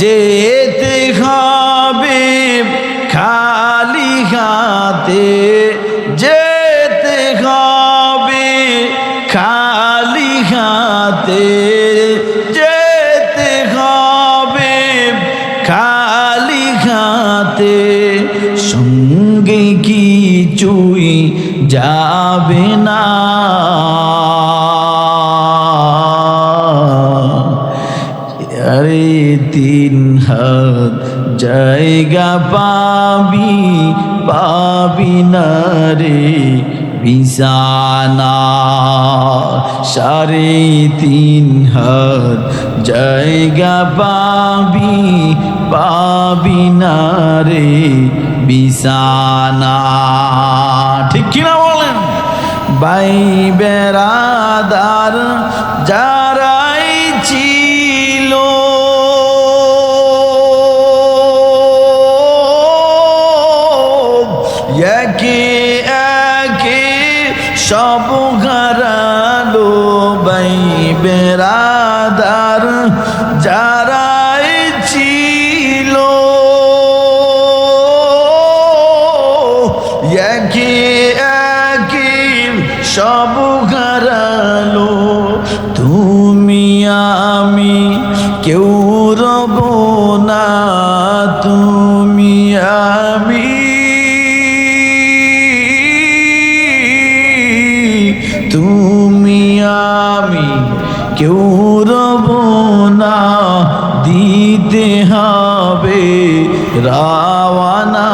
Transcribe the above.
যেতে হবে খালি হাতে যেতে হবে খালি হাতে যেতে হবে খালি হাতে, সঙ্গে কিছুই যাবে না। তিন হাত জায়গা পাবি পাবি না রে বিছানা। সাড়ে তিন হাত জায়গা পাবি পাবি না রে বিছানা। ঠিক কিনা বলেন? বাই বেড়াদার যারাই একে সব হারালো বাই বেড়াদার যারাই ছিল। একে একে সব হারালো তুমি আমি কেউ রব না, তুমি আমি কেউ রব না দিতে হবে রাওয়ানা